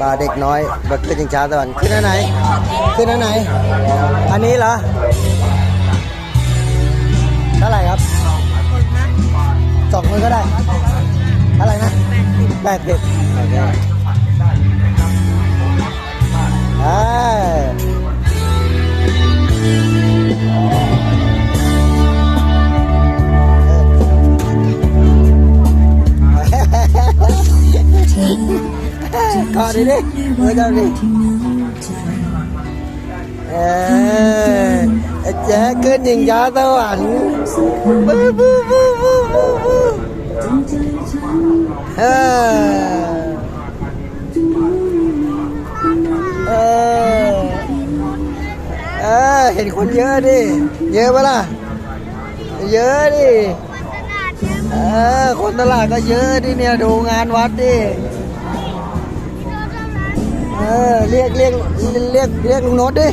ปลาเด็กน้อยบักขึ้นจิงช้าสวรรค์ขึ้นอันไหน ขึ้นอันไหน อันนี้เหรอเท่าไหร่ครับสองมือก็ได้เท่าไหร่นะแปดสิบ ก่อนดิดิมือเจ้าดิเออไอ้แจ๊ขึ้นยิงยาสวรรค์บูบูบูบูบูบูเออเออเออเห็นคนเยอะดิ เยอะปะล่ะ เยอะดิ เออ คนตลาดก็เยอะดิเนี่ย ดูงานวัดดิ เออเรียกเรียกเรียกเรียกลุงโน้ตดิ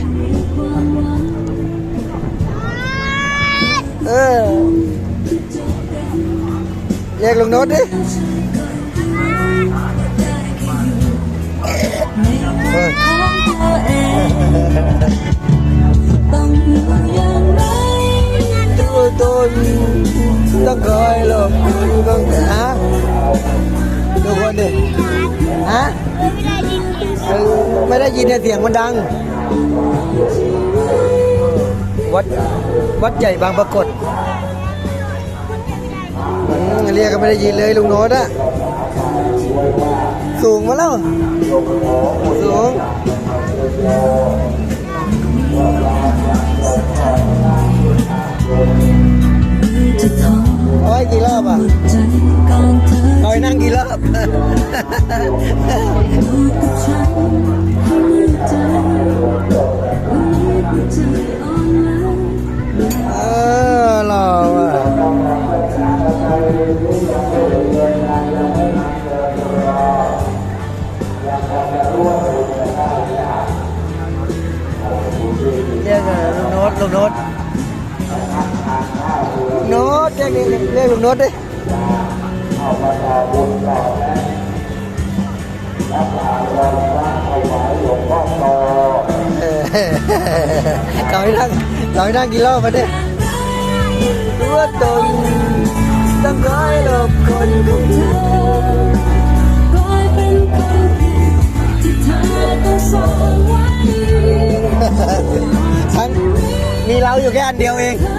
เออ เรียกลุงโน้ตดิเออต้องอยู่อย่างไรตัวตนต้องคอยหลบต้องฮะดูคนดิฮะ ไม่ได้ยินเสียงมันดัง วัดวัดใหญ่บางปรากฏเรียกก็ไม่ได้ยินเลยลุงโน้ตอะสูงมาแล้ว สูง นล้าเออหล่อว่ะเรียกอะไรลุงโน้ตลุงโน้ตโน้ตเรียกเรียกเรียกลุงโน้ตดิเอ เขาให้นั่งเขาให้นั่งกี่รอบมาเนี่ยตัวตนต้องคอยหลบคนของเธอกลายเป็นคนผิดที่เธอต้องสอนไว้ทั้งมีเราอยู่แค่อันเดียวเองเธอ